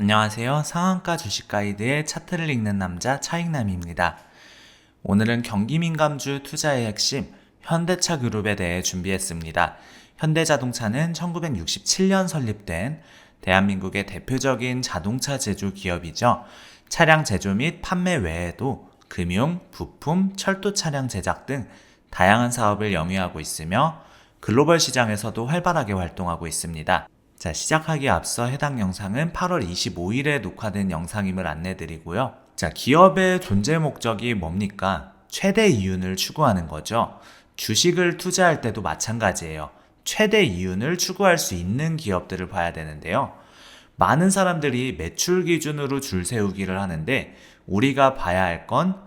안녕하세요. 상한가 주식 가이드의 차트를 읽는 남자 차익남입니다. 오늘은 경기 민감주 투자의 핵심 현대차 그룹에 대해 준비했습니다. 현대자동차는 1967년 설립된 대한민국의 대표적인 자동차 제조 기업이죠. 차량 제조 및 판매 외에도 금융, 부품, 철도 차량 제작 등 다양한 사업을 영위하고 있으며 글로벌 시장에서도 활발하게 활동하고 있습니다. 자, 시작하기에 앞서 해당 영상은 8월 25일에 녹화된 영상임을 안내드리고요. 자, 기업의 존재 목적이 뭡니까? 최대 이윤을 추구하는 거죠. 주식을 투자할 때도 마찬가지예요. 최대 이윤을 추구할 수 있는 기업들을 봐야 되는데요. 많은 사람들이 매출 기준으로 줄 세우기를 하는데 우리가 봐야 할 건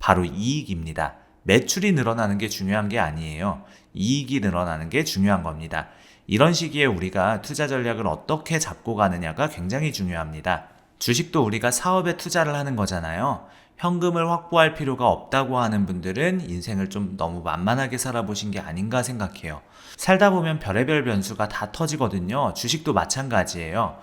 바로 이익입니다. 매출이 늘어나는 게 중요한 게 아니에요. 이익이 늘어나는 게 중요한 겁니다. 이런 시기에 우리가 투자 전략을 어떻게 잡고 가느냐가 굉장히 중요합니다. 주식도 우리가 사업에 투자를 하는 거잖아요. 현금을 확보할 필요가 없다고 하는 분들은 인생을 좀 너무 만만하게 살아보신 게 아닌가 생각해요. 살다 보면 별의별 변수가 다 터지거든요. 주식도 마찬가지예요.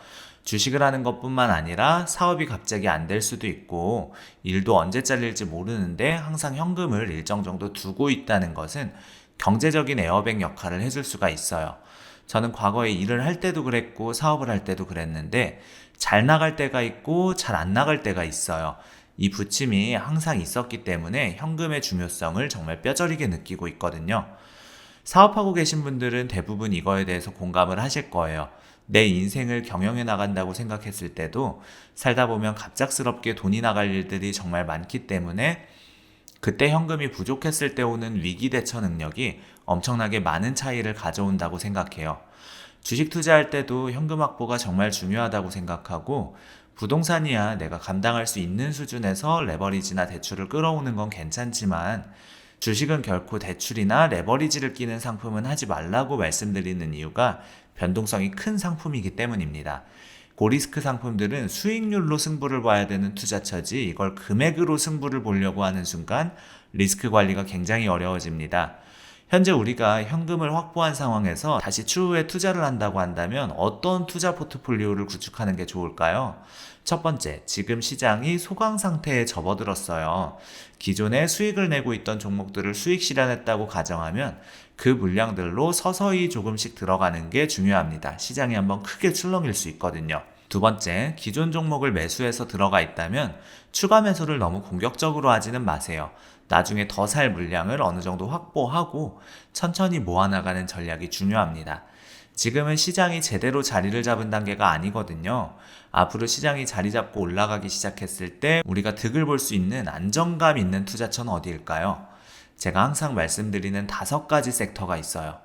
주식을 하는 것 뿐만 아니라 사업이 갑자기 안 될 수도 있고 일도 언제 잘릴지 모르는데 항상 현금을 일정 정도 두고 있다는 것은 경제적인 에어백 역할을 해줄 수가 있어요. 저는 과거에 일을 할 때도 그랬고 사업을 할 때도 그랬는데 잘 나갈 때가 있고 잘 안 나갈 때가 있어요. 이 부침이 항상 있었기 때문에 현금의 중요성을 정말 뼈저리게 느끼고 있거든요. 사업하고 계신 분들은 대부분 이거에 대해서 공감을 하실 거예요. 내 인생을 경영해 나간다고 생각했을 때도 살다 보면 갑작스럽게 돈이 나갈 일들이 정말 많기 때문에 그때 현금이 부족했을 때 오는 위기 대처 능력이 엄청나게 많은 차이를 가져온다고 생각해요. 주식 투자할 때도 현금 확보가 정말 중요하다고 생각하고 부동산이야 내가 감당할 수 있는 수준에서 레버리지나 대출을 끌어오는 건 괜찮지만 주식은 결코 대출이나 레버리지를 끼는 상품은 하지 말라고 말씀드리는 이유가 변동성이 큰 상품이기 때문입니다. 고리스크 상품들은 수익률로 승부를 봐야 되는 투자처지 이걸 금액으로 승부를 보려고 하는 순간 리스크 관리가 굉장히 어려워집니다. 현재 우리가 현금을 확보한 상황에서 다시 추후에 투자를 한다고 한다면 어떤 투자 포트폴리오를 구축하는 게 좋을까요? 첫 번째, 지금 시장이 소강 상태에 접어들었어요. 기존에 수익을 내고 있던 종목들을 수익 실현했다고 가정하면 그 물량들로 서서히 조금씩 들어가는 게 중요합니다. 시장이 한번 크게 출렁일 수 있거든요. 두 번째, 기존 종목을 매수해서 들어가 있다면 추가 매수를 너무 공격적으로 하지는 마세요. 나중에 더 살 물량을 어느 정도 확보하고 천천히 모아나가는 전략이 중요합니다. 지금은 시장이 제대로 자리를 잡은 단계가 아니거든요. 앞으로 시장이 자리 잡고 올라가기 시작했을 때 우리가 득을 볼 수 있는 안정감 있는 투자처는 어디일까요? 제가 항상 말씀드리는 다섯 가지 섹터가 있어요.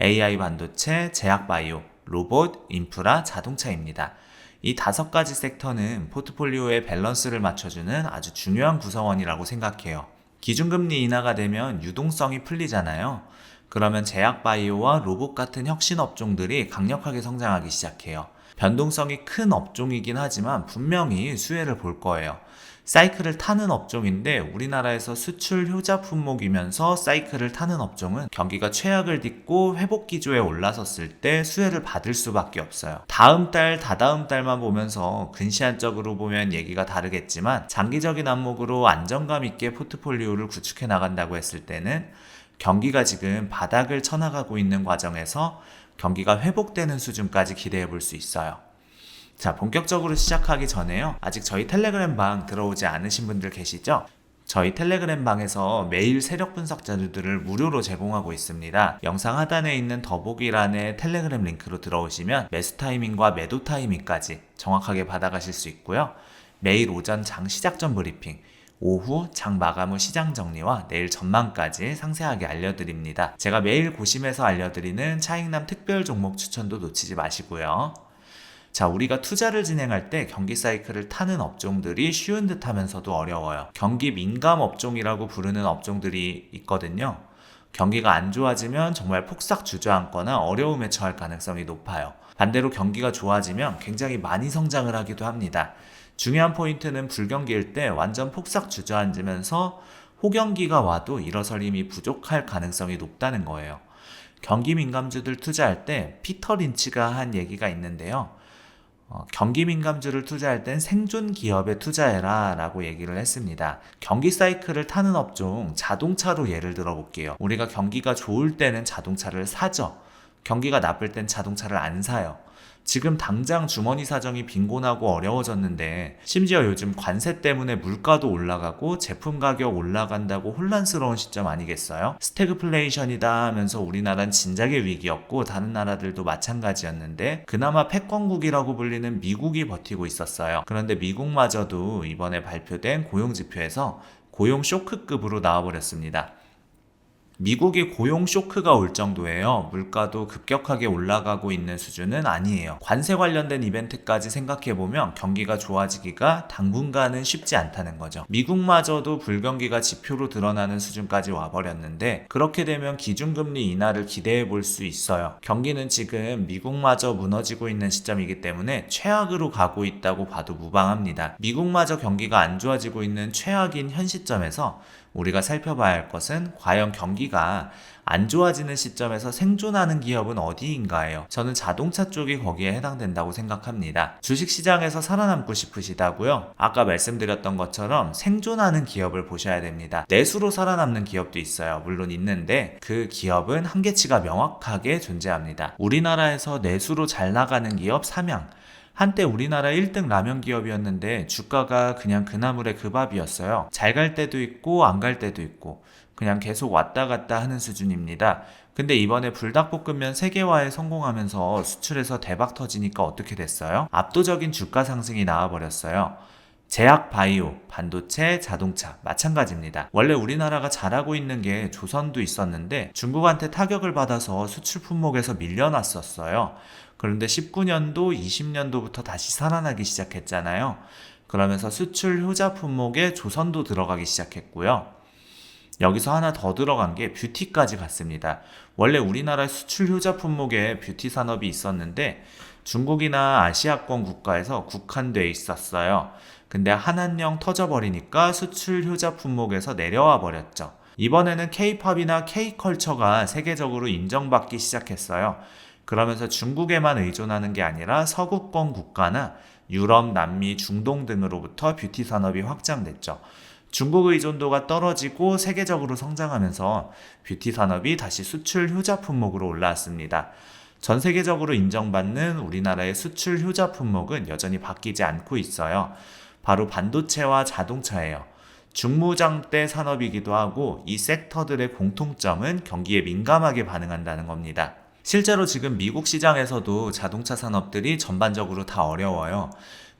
AI 반도체, 제약 바이오, 로봇, 인프라, 자동차입니다. 이 다섯 가지 섹터는 포트폴리오의 밸런스를 맞춰주는 아주 중요한 구성원이라고 생각해요. 기준금리 인하가 되면 유동성이 풀리잖아요. 그러면 제약바이오와 로봇 같은 혁신 업종들이 강력하게 성장하기 시작해요. 변동성이 큰 업종이긴 하지만 분명히 수혜를 볼 거예요. 사이클을 타는 업종인데 우리나라에서 수출 효자 품목이면서 사이클을 타는 업종은 경기가 최악을 딛고 회복 기조에 올라섰을 때 수혜를 받을 수밖에 없어요. 다음 달, 다다음 달만 보면서 근시안적으로 보면 얘기가 다르겠지만 장기적인 안목으로 안정감 있게 포트폴리오를 구축해 나간다고 했을 때는 경기가 지금 바닥을 쳐나가고 있는 과정에서 경기가 회복되는 수준까지 기대해 볼 수 있어요. 자, 본격적으로 시작하기 전에요. 아직 저희 텔레그램 방 들어오지 않으신 분들 계시죠? 저희 텔레그램 방에서 매일 세력 분석 자료들을 무료로 제공하고 있습니다. 영상 하단에 있는 더보기란에 텔레그램 링크로 들어오시면 매수 타이밍과 매도 타이밍까지 정확하게 받아가실 수 있고요. 매일 오전 장 시작 전 브리핑, 오후 장 마감 후 시장 정리와 내일 전망까지 상세하게 알려드립니다. 제가 매일 고심해서 알려드리는 차익남 특별 종목 추천도 놓치지 마시고요. 자, 우리가 투자를 진행할 때 경기 사이클을 타는 업종들이 쉬운 듯 하면서도 어려워요. 경기 민감 업종이라고 부르는 업종들이 있거든요. 경기가 안 좋아지면 정말 폭삭 주저앉거나 어려움에 처할 가능성이 높아요. 반대로 경기가 좋아지면 굉장히 많이 성장을 하기도 합니다. 중요한 포인트는 불경기일 때 완전 폭삭 주저앉으면서 호경기가 와도 일어서림이 부족할 가능성이 높다는 거예요. 경기 민감주들 투자할 때 피터 린치가 한 얘기가 있는데요. 어, 경기 민감주를 투자할 땐 생존 기업에 투자해라 라고 얘기를 했습니다. 경기 사이클을 타는 업종 자동차로 예를 들어 볼게요. 우리가 경기가 좋을 때는 자동차를 사죠. 경기가 나쁠 땐 자동차를 안 사요. 지금 당장 주머니 사정이 빈곤하고 어려워졌는데 심지어 요즘 관세 때문에 물가도 올라가고 제품 가격 올라간다고 혼란스러운 시점 아니겠어요? 스태그플레이션이다 하면서 우리나라는 진작에 위기였고 다른 나라들도 마찬가지였는데 그나마 패권국이라고 불리는 미국이 버티고 있었어요. 그런데 미국마저도 이번에 발표된 고용 지표에서 고용 쇼크급으로 나와버렸습니다. 미국이 고용 쇼크가 올 정도예요. 물가도 급격하게 올라가고 있는 수준은 아니에요. 관세 관련된 이벤트까지 생각해보면 경기가 좋아지기가 당분간은 쉽지 않다는 거죠. 미국마저도 불경기가 지표로 드러나는 수준까지 와버렸는데 그렇게 되면 기준금리 인하를 기대해 볼 수 있어요. 경기는 지금 미국마저 무너지고 있는 시점이기 때문에 최악으로 가고 있다고 봐도 무방합니다. 미국마저 경기가 안 좋아지고 있는 최악인 현 시점에서 우리가 살펴봐야 할 것은 과연 경기가 안 좋아지는 시점에서 생존하는 기업은 어디인가예요. 저는 자동차 쪽이 거기에 해당된다고 생각합니다. 주식 시장에서 살아남고 싶으시다고요? 아까 말씀드렸던 것처럼 생존하는 기업을 보셔야 됩니다. 내수로 살아남는 기업도 있어요. 물론 있는데 그 기업은 한계치가 명확하게 존재합니다. 우리나라에서 내수로 잘 나가는 기업 삼양 한때 우리나라 1등 라면 기업이었는데 주가가 그냥 그나물의 그 밥이었어요. 잘 갈 때도 있고 안 갈 때도 있고 그냥 계속 왔다 갔다 하는 수준입니다. 근데 이번에 불닭볶음면 세계화에 성공하면서 수출에서 대박 터지니까 어떻게 됐어요? 압도적인 주가 상승이 나와버렸어요. 제약 바이오, 반도체, 자동차 마찬가지입니다. 원래 우리나라가 잘하고 있는 게 조선도 있었는데 중국한테 타격을 받아서 수출 품목에서 밀려났었어요. 그런데 19년도, 20년도부터 다시 살아나기 시작했잖아요. 그러면서 수출 효자 품목에 조선도 들어가기 시작했고요. 여기서 하나 더 들어간 게 뷰티까지 갔습니다. 원래 우리나라 수출 효자 품목에 뷰티 산업이 있었는데 중국이나 아시아권 국가에서 국한돼 있었어요. 근데 한한령 터져버리니까 수출 효자 품목에서 내려와 버렸죠. 이번에는 K-팝이나 K-컬처가 세계적으로 인정받기 시작했어요. 그러면서 중국에만 의존하는 게 아니라 서구권 국가나 유럽, 남미, 중동 등으로부터 뷰티 산업이 확장됐죠. 중국 의존도가 떨어지고 세계적으로 성장하면서 뷰티 산업이 다시 수출 효자 품목으로 올라왔습니다. 전 세계적으로 인정받는 우리나라의 수출 효자 품목은 여전히 바뀌지 않고 있어요. 바로 반도체와 자동차예요. 중무장대 산업이기도 하고 이 섹터들의 공통점은 경기에 민감하게 반응한다는 겁니다. 실제로 지금 미국 시장에서도 자동차 산업들이 전반적으로 다 어려워요.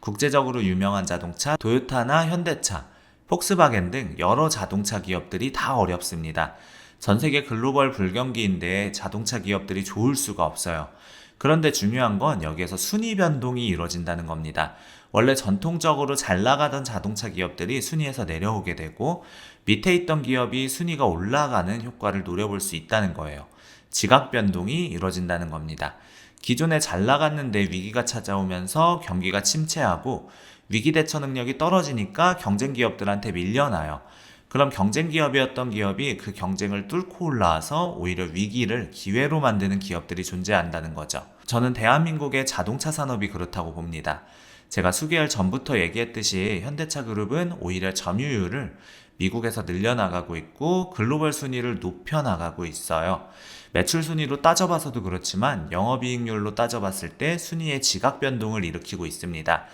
국제적으로 유명한 자동차, 도요타나 현대차, 폭스바겐 등 여러 자동차 기업들이 다 어렵습니다. 전 세계 글로벌 불경기인데 자동차 기업들이 좋을 수가 없어요. 그런데 중요한 건 여기에서 순위 변동이 이루어진다는 겁니다. 원래 전통적으로 잘 나가던 자동차 기업들이 순위에서 내려오게 되고 밑에 있던 기업이 순위가 올라가는 효과를 노려볼 수 있다는 거예요. 지각 변동이 이루어진다는 겁니다. 기존에 잘 나갔는데 위기가 찾아오면서 경기가 침체하고 위기 대처 능력이 떨어지니까 경쟁 기업들한테 밀려나요. 그럼 경쟁 기업이었던 기업이 그 경쟁을 뚫고 올라와서 오히려 위기를 기회로 만드는 기업들이 존재한다는 거죠. 저는 대한민국의 자동차 산업이 그렇다고 봅니다. 제가 수개월 전부터 얘기했듯이 현대차 그룹은 오히려 점유율을 미국에서 늘려나가고 있고 글로벌 순위를 높여나가고 있어요. 매출 순위로 따져봐서도 그렇지만 영업이익률로 따져봤을 때 순위의 지각 변동을 일으키고 있습니다.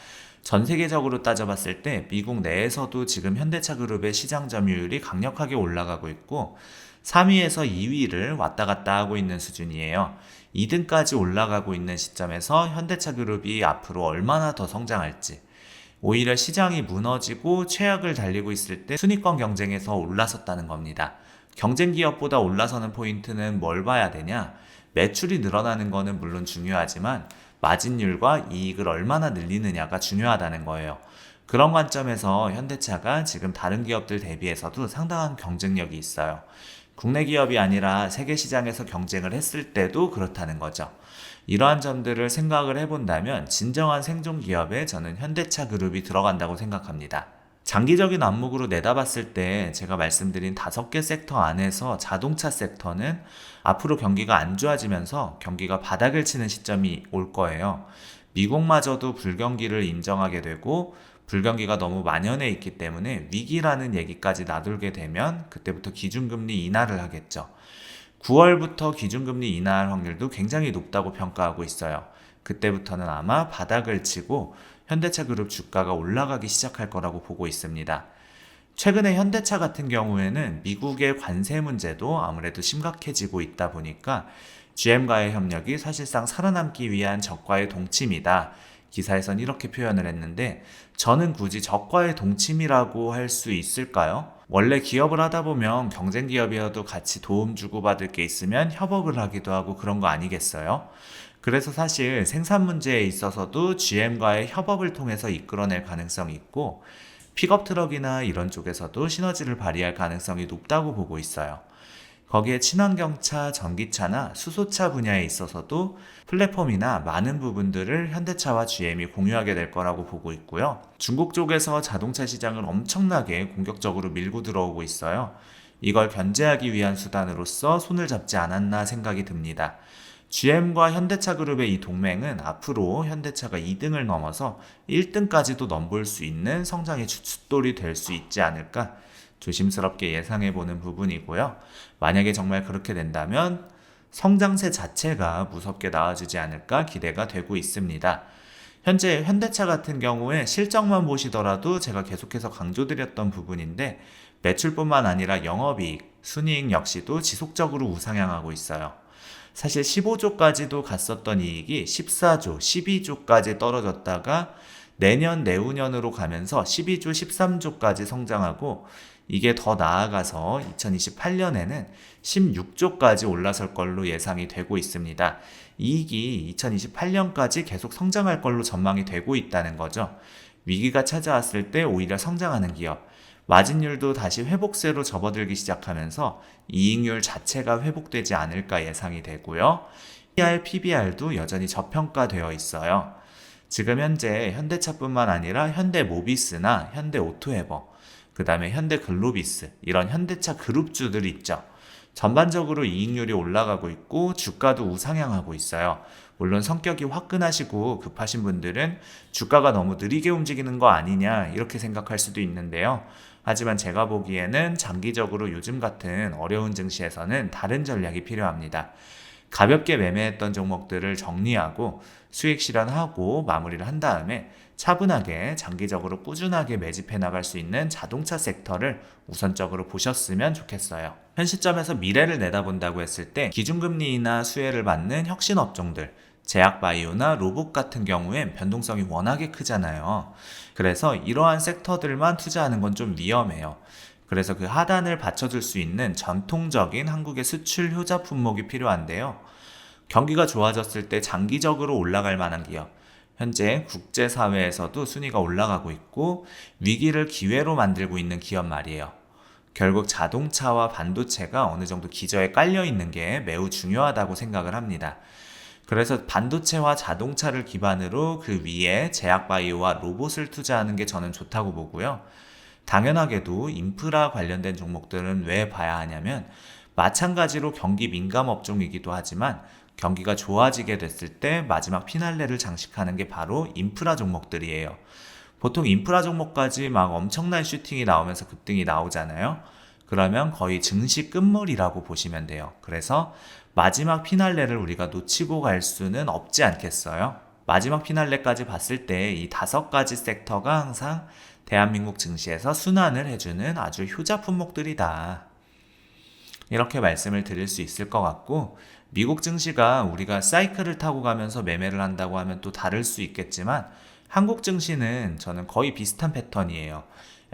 전 세계적으로 따져봤을 때 미국 내에서도 지금 현대차 그룹의 시장 점유율이 강력하게 올라가고 있고 3위에서 2위를 왔다 갔다 하고 있는 수준이에요. 2등까지 올라가고 있는 시점에서 현대차 그룹이 앞으로 얼마나 더 성장할지 오히려 시장이 무너지고 최악을 달리고 있을 때 순위권 경쟁에서 올라섰다는 겁니다. 경쟁 기업보다 올라서는 포인트는 뭘 봐야 되냐? 매출이 늘어나는 거는 물론 중요하지만 마진율과 이익을 얼마나 늘리느냐가 중요하다는 거예요. 그런 관점에서 현대차가 지금 다른 기업들 대비해서도 상당한 경쟁력이 있어요. 국내 기업이 아니라 세계 시장에서 경쟁을 했을 때도 그렇다는 거죠. 이러한 점들을 생각을 해본다면 진정한 생존 기업에 저는 현대차 그룹이 들어간다고 생각합니다. 장기적인 안목으로 내다봤을 때 제가 말씀드린 다섯 개 섹터 안에서 자동차 섹터는 앞으로 경기가 안 좋아지면서 경기가 바닥을 치는 시점이 올 거예요. 미국마저도 불경기를 인정하게 되고 불경기가 너무 만연해 있기 때문에 위기라는 얘기까지 나돌게 되면 그때부터 기준금리 인하를 하겠죠. 9월부터 기준금리 인하할 확률도 굉장히 높다고 평가하고 있어요. 그때부터는 아마 바닥을 치고 현대차 그룹 주가가 올라가기 시작할 거라고 보고 있습니다. 최근에 현대차 같은 경우에는 미국의 관세 문제도 아무래도 심각해지고 있다 보니까 GM과의 협력이 사실상 살아남기 위한 적과의 동침이다. 기사에선 이렇게 표현을 했는데 저는 굳이 적과의 동침이라고 할 수 있을까요? 원래 기업을 하다 보면 경쟁 기업이어도 같이 도움 주고받을 게 있으면 협업을 하기도 하고 그런 거 아니겠어요? 그래서 사실 생산 문제에 있어서도 GM과의 협업을 통해서 이끌어낼 가능성이 있고 픽업 트럭이나 이런 쪽에서도 시너지를 발휘할 가능성이 높다고 보고 있어요. 거기에 친환경차, 전기차나 수소차 분야에 있어서도 플랫폼이나 많은 부분들을 현대차와 GM이 공유하게 될 거라고 보고 있고요. 중국 쪽에서 자동차 시장을 엄청나게 공격적으로 밀고 들어오고 있어요. 이걸 견제하기 위한 수단으로서 손을 잡지 않았나 생각이 듭니다. GM과 현대차 그룹의 이 동맹은 앞으로 현대차가 2등을 넘어서 1등까지도 넘볼 수 있는 성장의 주춧돌이 될 수 있지 않을까 조심스럽게 예상해 보는 부분이고요. 만약에 정말 그렇게 된다면 성장세 자체가 무섭게 나와주지 않을까 기대가 되고 있습니다. 현재 현대차 같은 경우에 실적만 보시더라도 제가 계속해서 강조드렸던 부분인데 매출뿐만 아니라 영업이익, 순이익 역시도 지속적으로 우상향하고 있어요. 사실 15조까지도 갔었던 이익이 14조, 12조까지 떨어졌다가 내년, 내후년으로 가면서 12조, 13조까지 성장하고 이게 더 나아가서 2028년에는 16조까지 올라설 걸로 예상이 되고 있습니다. 이익이 2028년까지 계속 성장할 걸로 전망이 되고 있다는 거죠. 위기가 찾아왔을 때 오히려 성장하는 기업, 마진율도 다시 회복세로 접어들기 시작하면서 이익률 자체가 회복되지 않을까 예상이 되고요. PR, PBR도 여전히 저평가되어 있어요. 지금 현재 현대차뿐만 아니라 현대 모비스나 현대 오토에버, 그 다음에 현대글로비스 이런 현대차 그룹주들 있죠. 전반적으로 이익률이 올라가고 있고 주가도 우상향하고 있어요. 물론 성격이 화끈하시고 급하신 분들은 주가가 너무 느리게 움직이는 거 아니냐 이렇게 생각할 수도 있는데요. 하지만 제가 보기에는 장기적으로 요즘 같은 어려운 증시에서는 다른 전략이 필요합니다. 가볍게 매매했던 종목들을 정리하고 수익 실현하고 마무리를 한 다음에 차분하게 장기적으로 꾸준하게 매집해 나갈 수 있는 자동차 섹터를 우선적으로 보셨으면 좋겠어요. 현 시점에서 미래를 내다본다고 했을 때 기준금리나 수혜를 받는 혁신 업종들, 제약바이오나 로봇 같은 경우엔 변동성이 워낙에 크잖아요. 그래서 이러한 섹터들만 투자하는 건 좀 위험해요. 그래서 그 하단을 받쳐줄 수 있는 전통적인 한국의 수출 효자 품목이 필요한데요. 경기가 좋아졌을 때 장기적으로 올라갈 만한 기업, 현재 국제사회에서도 순위가 올라가고 있고 위기를 기회로 만들고 있는 기업 말이에요. 결국 자동차와 반도체가 어느 정도 기저에 깔려 있는 게 매우 중요하다고 생각을 합니다. 그래서 반도체와 자동차를 기반으로 그 위에 제약바이오와 로봇을 투자하는 게 저는 좋다고 보고요. 당연하게도 인프라 관련된 종목들은 왜 봐야 하냐면 마찬가지로 경기 민감 업종이기도 하지만 경기가 좋아지게 됐을 때 마지막 피날레를 장식하는 게 바로 인프라 종목들이에요. 보통 인프라 종목까지 막 엄청난 슈팅이 나오면서 급등이 나오잖아요. 그러면 거의 증시 끝물이라고 보시면 돼요. 그래서 마지막 피날레를 우리가 놓치고 갈 수는 없지 않겠어요? 마지막 피날레까지 봤을 때 이 다섯 가지 섹터가 항상 대한민국 증시에서 순환을 해주는 아주 효자 품목들이다. 이렇게 말씀을 드릴 수 있을 것 같고, 미국 증시가 우리가 사이클을 타고 가면서 매매를 한다고 하면 또 다를 수 있겠지만 한국 증시는 저는 거의 비슷한 패턴이에요.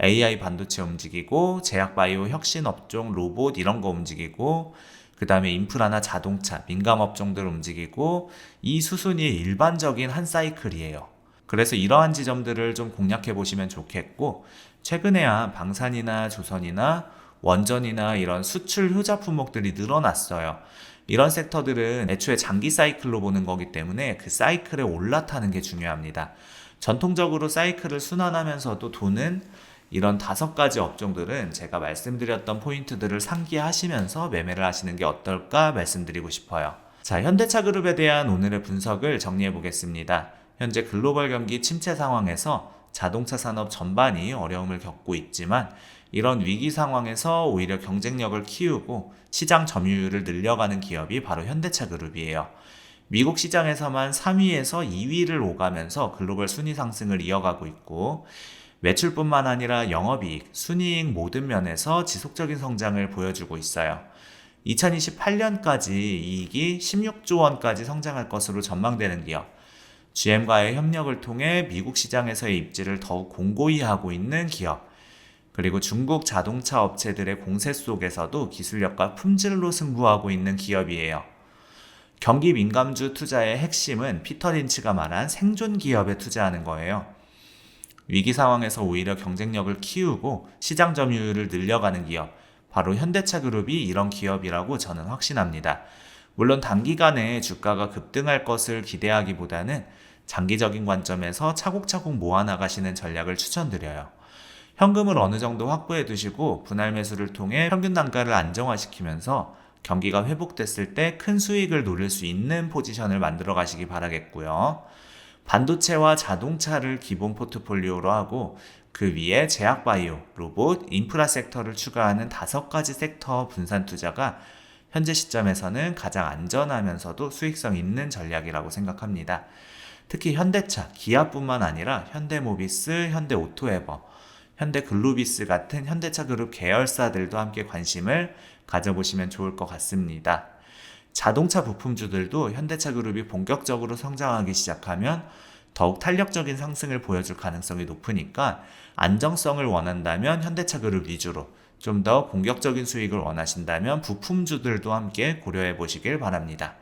AI 반도체 움직이고 제약 바이오 혁신 업종 로봇 이런 거 움직이고 그 다음에 인프라나 자동차 민감 업종들 움직이고 이 수순이 일반적인 한 사이클이에요. 그래서 이러한 지점들을 좀 공략해 보시면 좋겠고 최근에야 방산이나 조선이나 원전이나 이런 수출 효자 품목들이 늘어났어요. 이런 섹터들은 애초에 장기 사이클로 보는 거기 때문에 그 사이클에 올라타는 게 중요합니다. 전통적으로 사이클을 순환하면서도 돈은 이런 다섯 가지 업종들은 제가 말씀드렸던 포인트들을 상기하시면서 매매를 하시는 게 어떨까 말씀드리고 싶어요. 자, 현대차 그룹에 대한 오늘의 분석을 정리해 보겠습니다. 현재 글로벌 경기 침체 상황에서 자동차 산업 전반이 어려움을 겪고 있지만 이런 위기 상황에서 오히려 경쟁력을 키우고 시장 점유율을 늘려가는 기업이 바로 현대차 그룹이에요. 미국 시장에서만 3위에서 2위를 오가면서 글로벌 순위 상승을 이어가고 있고 매출뿐만 아니라 영업이익, 순이익 모든 면에서 지속적인 성장을 보여주고 있어요. 2028년까지 이익이 16조 원까지 성장할 것으로 전망되는 기업. GM과의 협력을 통해 미국 시장에서의 입지를 더욱 공고히 하고 있는 기업. 그리고 중국 자동차 업체들의 공세 속에서도 기술력과 품질로 승부하고 있는 기업이에요. 경기 민감주 투자의 핵심은 피터 린치가 말한 생존 기업에 투자하는 거예요. 위기 상황에서 오히려 경쟁력을 키우고 시장 점유율을 늘려가는 기업, 바로 현대차 그룹이 이런 기업이라고 저는 확신합니다. 물론 단기간에 주가가 급등할 것을 기대하기보다는 장기적인 관점에서 차곡차곡 모아나가시는 전략을 추천드려요. 현금을 어느 정도 확보해 두시고 분할 매수를 통해 평균 단가를 안정화시키면서 경기가 회복됐을 때 큰 수익을 노릴 수 있는 포지션을 만들어 가시기 바라겠고요. 반도체와 자동차를 기본 포트폴리오로 하고 그 위에 제약 바이오, 로봇, 인프라 섹터를 추가하는 다섯 가지 섹터 분산 투자가 현재 시점에서는 가장 안전하면서도 수익성 있는 전략이라고 생각합니다. 특히 현대차, 기아뿐만 아니라 현대모비스, 현대오토에버, 현대글로비스 같은 현대차 그룹 계열사들도 함께 관심을 가져보시면 좋을 것 같습니다. 자동차 부품주들도 현대차 그룹이 본격적으로 성장하기 시작하면 더욱 탄력적인 상승을 보여줄 가능성이 높으니까 안정성을 원한다면 현대차 그룹 위주로 좀 더 공격적인 수익을 원하신다면 부품주들도 함께 고려해 보시길 바랍니다.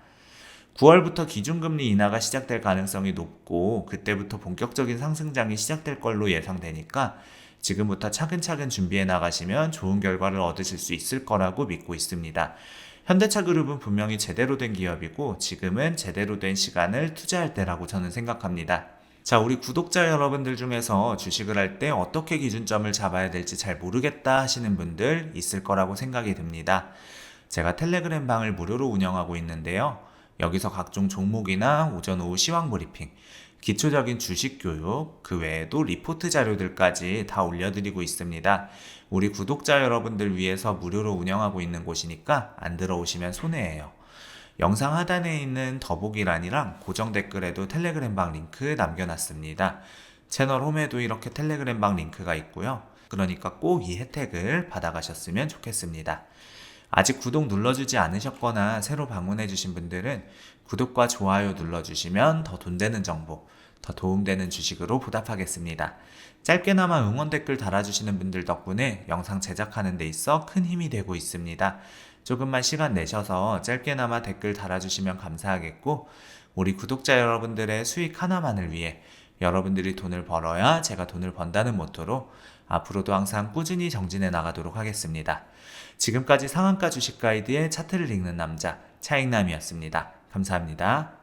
9월부터 기준금리 인하가 시작될 가능성이 높고 그때부터 본격적인 상승장이 시작될 걸로 예상되니까 지금부터 차근차근 준비해 나가시면 좋은 결과를 얻으실 수 있을 거라고 믿고 있습니다. 현대차 그룹은 분명히 제대로 된 기업이고 지금은 제대로 된 시간을 투자할 때라고 저는 생각합니다. 자, 우리 구독자 여러분들 중에서 주식을 할 때 어떻게 기준점을 잡아야 될지 잘 모르겠다 하시는 분들 있을 거라고 생각이 듭니다. 제가 텔레그램 방을 무료로 운영하고 있는데요. 여기서 각종 종목이나 오전 오후 시황 브리핑, 기초적인 주식 교육, 그 외에도 리포트 자료들까지 다 올려드리고 있습니다. 우리 구독자 여러분들 위해서 무료로 운영하고 있는 곳이니까 안 들어오시면 손해예요. 영상 하단에 있는 더보기란이랑 고정 댓글에도 텔레그램 방 링크 남겨놨습니다. 채널 홈에도 이렇게 텔레그램 방 링크가 있고요. 그러니까 꼭 이 혜택을 받아가셨으면 좋겠습니다. 아직 구독 눌러주지 않으셨거나 새로 방문해주신 분들은 구독과 좋아요 눌러주시면 더 돈 되는 정보, 더 도움되는 주식으로 보답하겠습니다. 짧게나마 응원 댓글 달아주시는 분들 덕분에 영상 제작하는 데 있어 큰 힘이 되고 있습니다. 조금만 시간 내셔서 짧게나마 댓글 달아주시면 감사하겠고, 우리 구독자 여러분들의 수익 하나만을 위해 여러분들이 돈을 벌어야 제가 돈을 번다는 모토로 앞으로도 항상 꾸준히 정진해 나가도록 하겠습니다. 지금까지 상한가 주식 가이드의 차트를 읽는 남자 차익남이었습니다. 감사합니다.